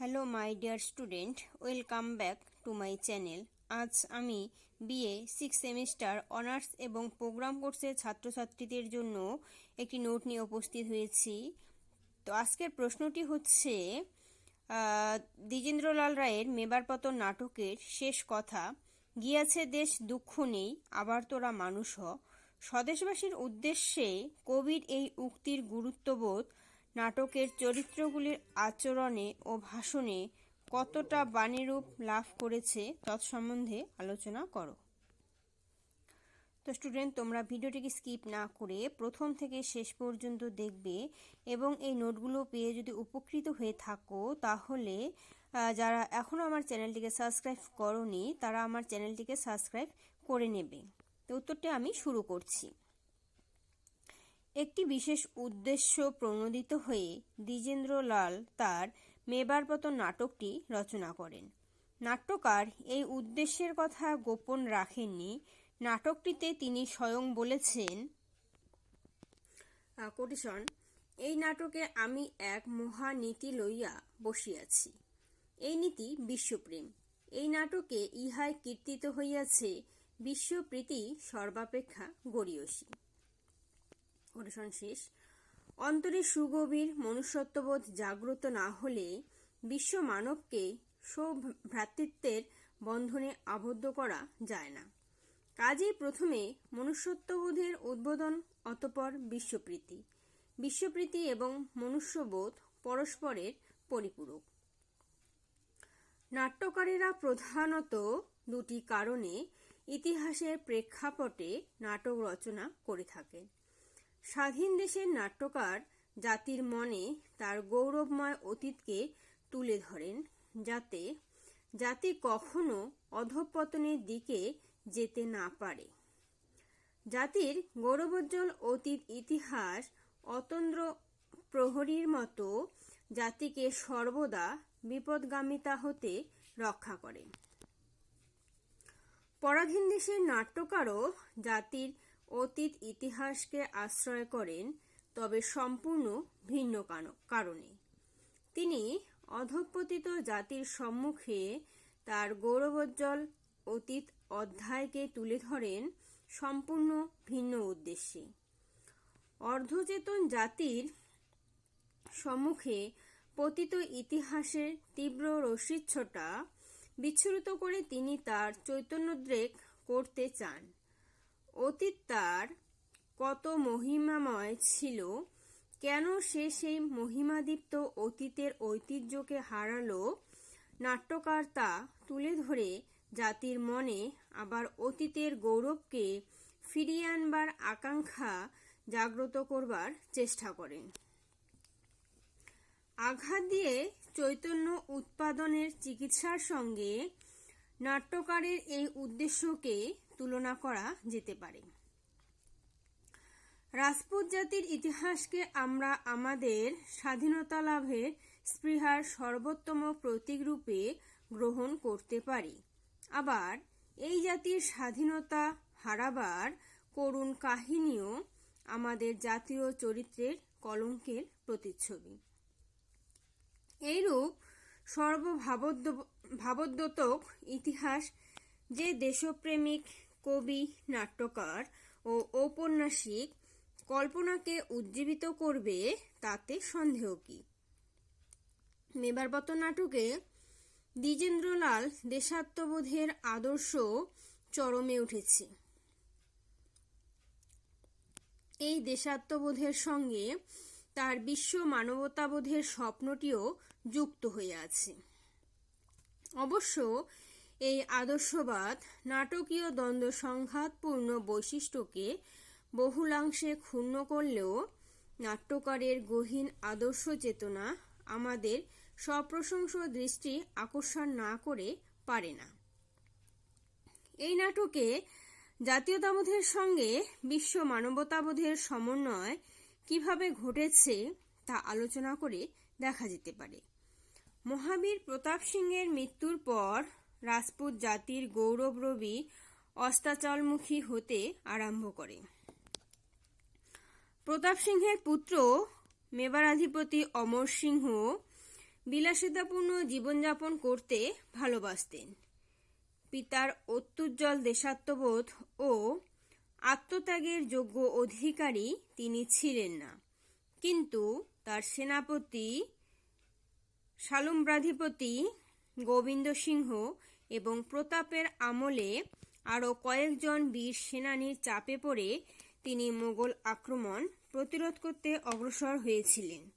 Hello my dear student welcome back to my channel আজ আমি BA six semester honours এবং programme কোর্সের ছাত্রছাত্রীদের জন্য একটি নোট নিয়ে উপস্থিত হয়েছি। তো আজকের প্রশ্নটি হচ্ছে দ্বিজেন্দ্রলাল রায়ের মেবারপতন নাটকের শেষ কথা, গিয়াছে দেশ দুঃখ নেই, আবার তোরা মানুষ হ। স্বদেশবাসীর উদ্দেশ্যে কবির এই উক্তির গুরুত্ববোধ নাটকের চরিত্রগুলির আচরণে ও ভাষণে কতটা বাণীরূপ লাভ করেছে তৎসম্বন্ধে আলোচনা করো। তো স্টুডেন্ট তোমরা ভিডিওটিকে স্কিপ না করে প্রথম থেকে শেষ পর্যন্ত দেখবে এবং এই নোটগুলো পেয়ে যদি উপকৃত হয়ে থাকো, তাহলে যারা এখনও আমার চ্যানেলটিকে সাবস্ক্রাইব করনি, তারা আমার চ্যানেলটিকে সাবস্ক্রাইব করে নেবে। তো উত্তরটি আমি শুরু করছি। একটি বিশেষ উদ্দেশ্য প্রণোদিত হয়ে দ্বিজেন্দ্রলাল তার মেবারপতন নাটকটি রচনা করেন। নাট্যকার এই উদ্দেশ্যের কথা গোপন রাখেননি। নাটকটিতে তিনি স্বয়ং বলেছেন কোটেশন, এই নাটকে আমি এক মহানীতি লইয়া বসিয়াছি। এই নীতি বিশ্বপ্রেম। এই নাটকে ইহাই কীর্তিত হইয়াছে বিশ্বপ্রীতি সর্বাপেক্ষা গড়িয়সী। কোটেশন শেষ। অন্তরে সুগভীর মনুষ্যত্ববোধ জাগ্রত না হলে বিশ্ব মানবকে সৌভ্রাতৃত্বের বন্ধনে আবদ্ধ করা যায় না। কাজেই প্রথমে মনুষ্যত্ববোধের উদ্বোধন, অতপর বিশ্বপ্রীতি। বিশ্বপ্রীতি এবং মনুষ্যবোধ পরস্পরের পরিপূরক। নাট্যকারেরা প্রধানত দুটি কারণে ইতিহাসের প্রেক্ষাপটে নাটক রচনা করে থাকেন। স্বাধীন দেশের নাট্যকার জাতির মনে তার গৌরবময় অতীতকে তুলে ধরেন, যাতে জাতি কখনো অধঃপতনের দিকে যেতে না পারে। জাতির গৌরবোজ্জ্বল অতীত ইতিহাস অতন্দ্র প্রহরীর মতো জাতিকে সর্বদা বিপদগামিতা হতে রক্ষা করে। পরাধীন দেশের নাট্যকারও জাতির অতীত ইতিহাসকে আশ্রয় করেন, তবে সম্পূর্ণ ভিন্ন কারণে। তিনি অধঃপতিত জাতির সম্মুখে তার গৌরবোজ্জ্বল অতীত অধ্যায়কে তুলে ধরেন সম্পূর্ণ ভিন্ন উদ্দেশ্যে। অর্ধচেতন জাতির সম্মুখে পতিত ইতিহাসের তীব্র রশ্মিচ্ছটা বিচ্ছুরিত করে তিনি তার চৈতন্যদ্রেক করতে চান। অতীত তার কত মহিমাময় ছিল, কেন সে সেই মহিমাদীপ্ত অতীতের ঐতিহ্যকে হারালো? নাট্যকার তা তুলে ধরে জাতির মনে আবার অতীতের গৌরবকে ফিরিয়ে আনবার আকাঙ্ক্ষা জাগ্রত করবার চেষ্টা করেন আঘাত দিয়ে চৈতন্য উৎপাদনের চিকিৎসার সঙ্গে নাট্যকারের এই উদ্দেশ্যকে তুলনা করা যেতে পারে। রাজপুত জাতির ইতিহাসকে আমরা আমাদের স্বাধীনতা লাভের স্পৃহার সর্বোত্তম প্রতীক রূপে গ্রহণ করতে পারি। আবার এই জাতির স্বাধীনতা হারাবার করুণ কাহিনীও আমাদের জাতীয় চরিত্রের কলঙ্কের প্রতিচ্ছবি। এইরূপ সর্বভাবোদ্যোতক ইতিহাস যে দেশপ্রেমিক, কবি, নাট্যকার ও ঔপন্যাসিক কল্পনাকে উজ্জীবিত করবে তাতে সন্দেহ কি? মেবারপত নাটকে দ্বিজেন্দ্রলাল দেশাত্মবোধের আদর্শ চরমে উঠেছে। এই দেশাত্মবোধের সঙ্গে তার বিশ্ব মানবতাবোধের স্বপ্নটিও যুক্ত হয়ে আছে। অবশ্য এই আদর্শবাদ নাটকীয় দ্বন্দ্ব সংঘাতপূর্ণ বৈশিষ্ট্যকে বহুলাংশে ক্ষুণ্ণ করলেও নাট্যকারের গহীন আদর্শ চেতনা আমাদের সপ্রশংস দৃষ্টি আকর্ষণ না করে পারে না। এই নাটকে জাতীয়তাবোধের সঙ্গে বিশ্ব মানবতাবোধের সমন্বয় কীভাবে ঘটেছে তা আলোচনা করে দেখা যেতে পারে। মহাবীর প্রতাপ সিংহের মৃত্যুর পর রাজপুত জাতির গৌরব রবি অস্তাচলমুখী হতে আরম্ভ করে। প্রতাপ সিংহের পুত্র মেবারাধিপতি অমর সিংহ বিলাসিতাপূর্ণ জীবনযাপন করতে ভালোবাসতেন। পিতার অত্যুজ্জ্বল দেশাত্মবোধ ও আত্মত্যাগের যোগ্য অধিকারী তিনি ছিলেন না। কিন্তু তার সেনাপতি শালুমব্রাধিপতি গোবিন্দ সিংহ এবং প্রতাপের আমলে আরও কয়েকজন বীর সেনানীর চাপে পড়ে তিনি মোগল আক্রমণ প্রতিরোধ করতে অগ্রসর হয়েছিলেন।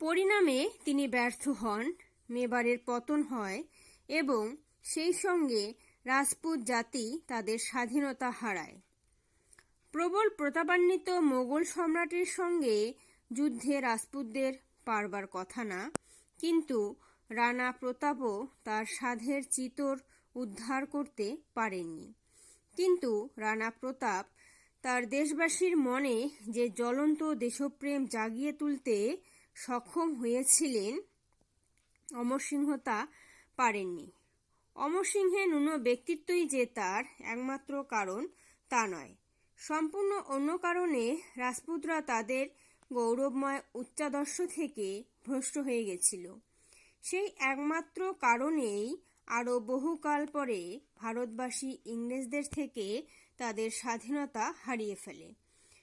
পরিণামে তিনি ব্যর্থ হন, মেবারের পতন হয় এবং সেই সঙ্গে রাজপুত জাতি তাদের স্বাধীনতা হারায়। প্রবল প্রতাপান্বিত মোগল সম্রাটের সঙ্গে যুদ্ধে রাজপুতদের পারবার কথা না। কিন্তু রানা প্রতাপও তার সাধের চিতর উদ্ধার করতে পারেননি। কিন্তু রানা প্রতাপ তার দেশবাসীর মনে যে জ্বলন্ত দেশপ্রেম জাগিয়ে তুলতে সক্ষম হয়েছিলেন অমরসিংহ তা পারেননি। অমরসিংহের ন্যূন ব্যক্তিত্বই যে তার একমাত্র কারণ তা নয়। সম্পূর্ণ অন্য কারণে রাজপুতরা তাদের গৌরবময় উচ্চাদর্শ থেকে ভ্রষ্ট হয়ে গেছিল। সেই একমাত্র কারণেই আরও বহুকাল পরে ভারতবাসী ইংরেজদের থেকে তাদের স্বাধীনতা হারিয়ে ফেলে।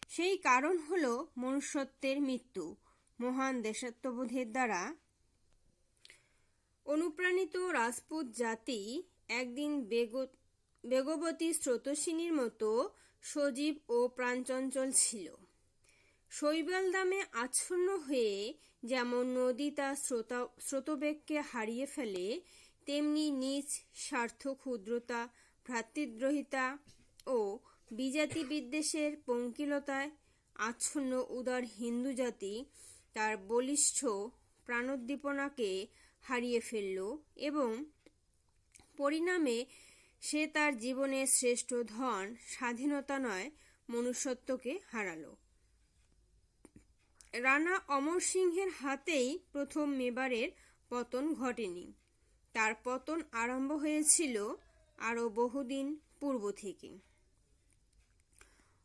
সেই কারণ হল মনুষ্যত্বের মৃত্যু, মহান দেশাত্মবোধের দ্বারা। অনুপ্রাণিত রাজপুত জাতি একদিন বেগ বেগবতী স্রোতস্বিনীর মতো সজীব ও প্রাণচঞ্চল ছিল। শৈবাল দামে আচ্ছন্ন হয়ে যেমন নদী তার শ্রোতা স্রোতবেগকে হারিয়ে ফেলে, তেমনি নিজ স্বার্থ ক্ষুদ্রতা, ভ্রাতৃদ্রোহিতা ও বিজাতি বিদ্বেষের পঙ্কিলতায় আচ্ছন্ন উদার হিন্দু জাতি তার বলিষ্ঠ প্রাণোদ্দীপনাকে হারিয়ে ফেলল এবং পরিণামে সে তার জীবনের শ্রেষ্ঠ ধন, স্বাধীনতা নয়, মনুষ্যত্বকে হারালো। রানা অমর সিংহের হাতেই প্রথম মেবারের পতন ঘটেনি। তার পতন আরম্ভ হয়েছিল আরও বহুদিন পূর্ব থেকে।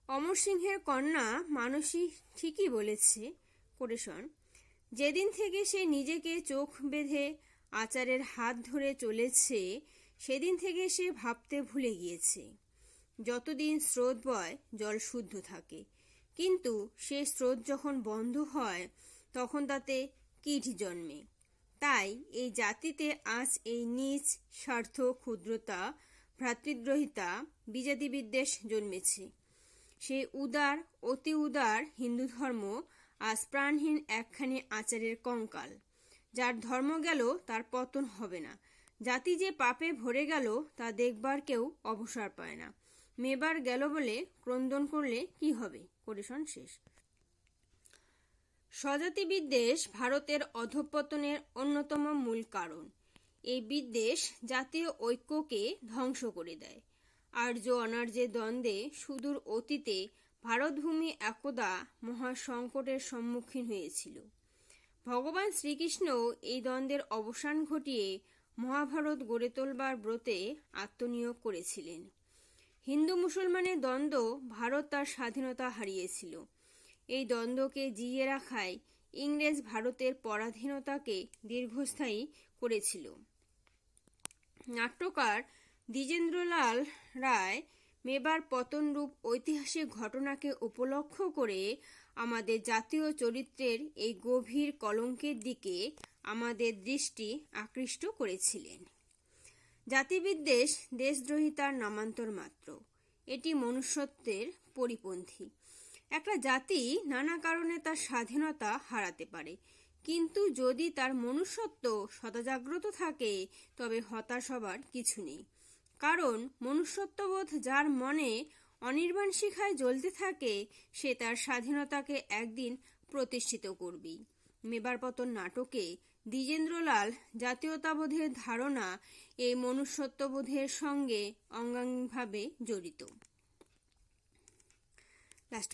অমর সিংহের কন্যা মানসী ঠিকই বলেছে কোরেশন যেদিন থেকে সে নিজেকে চোখ বেঁধে আচারের হাত ধরে চলেছে, সেদিন থেকে সে ভাবতে ভুলে গিয়েছে। যতদিন স্রোত বয় জল শুদ্ধ থাকে কিন্তু সে স্রোত যখন বন্ধ হয়, তখন তাতে কীট জন্মে। তাই এই জাতিতে আজ এই নিজ স্বার্থ, ক্ষুদ্রতা, ভ্রাতৃদ্রোহিতা বিজাতি বিদ্বেষ জন্মেছে। সেই উদার, অতি উদার হিন্দু ধর্ম আজ প্রাণহীন একখানি আচারের কঙ্কাল। যার ধর্ম গেল, তার পতন হবে না। জাতি যে পাপে ভরে গেল, তা দেখবার কেউ অবসর পায় না। মেবার গেল বলে ক্রন্দন করলে কি হবে? কোরেশন শেষ। স্বজাতি বিদ্বেষ ভারতের অধঃপতনের অন্যতম মূল কারণ। এই বিদ্বেষ জাতীয় ঐক্যকে ধ্বংস করে দেয়। আর্য অনার্যে দ্বন্দ্বে সুদূর অতীতে ভারতভূমি একদা মহা সংকটের সম্মুখীন হয়েছিল। ভগবান শ্রীকৃষ্ণ এই দ্বন্দ্বের অবসান ঘটিয়ে মহাভারত গড়ে তোলবার ব্রতে আত্মনিয়োগ করেছিলেন। হিন্দু মুসলমানের দ্বন্দ্ব ভারত তার স্বাধীনতা হারিয়েছিল। এই দ্বন্দ্বকে জিয়ে রাখায় ইংরেজ ভারতের পরাধীনতাকে দীর্ঘস্থায়ী করেছিল। নাট্যকার দ্বিজেন্দ্রলাল রায় মেবার পতনরূপ ঐতিহাসিক ঘটনাকে উপলক্ষ করে আমাদের জাতীয় চরিত্রের এই গভীর কলঙ্কের দিকে আমাদের দৃষ্টি আকৃষ্ট করেছিলেন। জাতিবিদ্বেষ দেশদ্রোহিতার নামান্তর মাত্র। এটি মনুষ্যত্বের পরিপন্থী। একটা জাতি নানা কারণে তার স্বাধীনতা হারাতে পারে। কিন্তু যদি তার মনুষ্যত্ব সদাজাগ্রত থাকে, তবে হতাশ হবার কিছু নেই। কারণ মনুষ্যত্ববোধ যার মনে অনির্বাণ শিখায় জ্বলতে থাকে, সে তার স্বাধীনতাকে একদিন প্রতিষ্ঠিত করবেই। মেবার পতন নাটকে দ্বিজেন্দ্রলাল জাতীয়তাবোধের ধারণা এই মনুষ্যত্ববোধের সঙ্গে অঙ্গাঙ্গিভাবে জড়িত। লাস্ট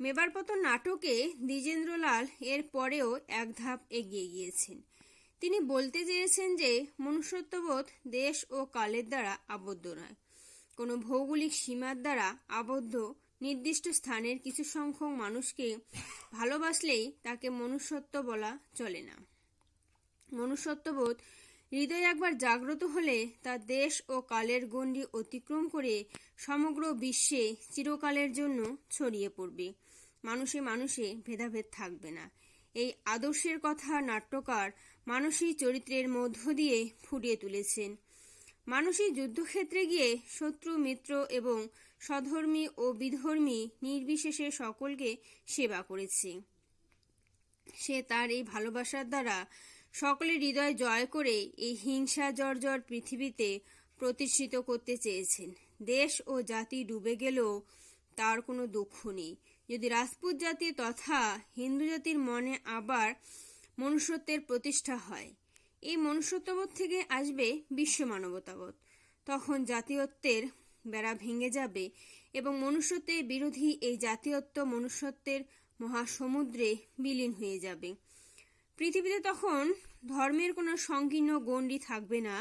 মেবার পতন নাটকে দ্বিজেন্দ্রলাল এর পরেও এক ধাপ এগিয়ে গিয়েছেন। তিনি বলতে চেয়েছেন যে, মনুষ্যত্ববোধ দেশ ও কালের দ্বারা আবদ্ধ নয়। কোনো ভৌগোলিক সীমার দ্বারা আবদ্ধ নির্দিষ্ট স্থানের কিছু সংখ্যক মানুষকে ভালোবাসলেই তাকে মনুষ্যত্ব বলা চলে না। মনুষ্যত্ববোধ হৃদয় একবার জাগ্রত হলে তা দেশ ও কালের গণ্ডি অতিক্রম করে সমগ্র বিশ্বে চিরকালের জন্য ছড়িয়ে পড়বে। মানুষে মানুষে ভেদাভেদ থাকবে না। এই আদর্শের কথা নাট্যকার মানসী চরিত্রের মধ্য দিয়ে ফুটিয়ে তুলেছেন। মানুষই যুদ্ধক্ষেত্রে গিয়ে শত্রু, মিত্র এবং স্বধর্মী ও বিধর্মী নির্বিশেষে সকলকে সেবা করেছে। সে তার এই ভালোবাসার দ্বারা সকলের হৃদয় জয় করে এই হিংসা জর্জর পৃথিবীতে প্রতিষ্ঠিত করতে চেয়েছেন। দেশ ও জাতি ডুবে গেলেও তার কোনো দুঃখ নেই। যদি রাজপুত জাতি তথা হিন্দু জাতির মনে আবার মনুষ্যত্বের প্রতিষ্ঠা হয়, এই মনুষ্যত্ববোধ থেকে আসবে বিশ্ব মানবতাবোধ। তখন জাতীয়ত্বের বেড়া ভেঙে যাবে এবং মনুষ্যত্বের বিরোধী এই জাতীয়ত্ব মনুষ্যত্বের মহাসমুদ্রে বিলীন হয়ে যাবে। পৃথিবীতে তখন ধর্মের কোনো সংকীর্ণ গণ্ডি থাকবে না।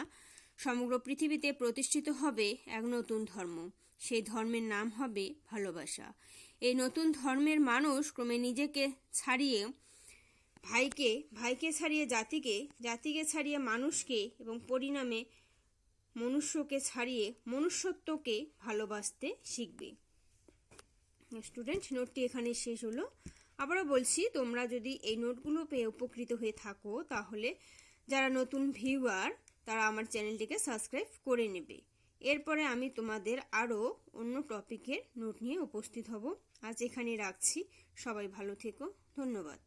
সমগ্র পৃথিবীতে প্রতিষ্ঠিত হবে এক নতুন ধর্ম। সেই ধর্মের নাম হবে ভালোবাসা। এই নতুন ধর্মের মানুষ ক্রমে নিজেকে ছাড়িয়ে, ভাইকে ভাইকে ছাড়িয়ে জাতিকে জাতিকে ছাড়িয়ে মানুষকে এবং পরিণামে মনুষ্যকে ছাড়িয়ে মনুষ্যত্বকে ভালোবাসতে শিখবে। স্টুডেন্ট, নোটটি এখানে শেষ হলো। আবারও বলছি, তোমরা যদি এই নোটগুলো পেয়ে উপকৃত হয়ে থাকো, তাহলে যারা নতুন ভিউয়ার, তারা আমার চ্যানেলটিকে সাবস্ক্রাইব করে নেবে। এরপরে আমি তোমাদের আরও অন্য টপিকের নোট নিয়ে উপস্থিত হব। আজ এখানে রাখছি। সবাই ভালো থেকো। ধন্যবাদ।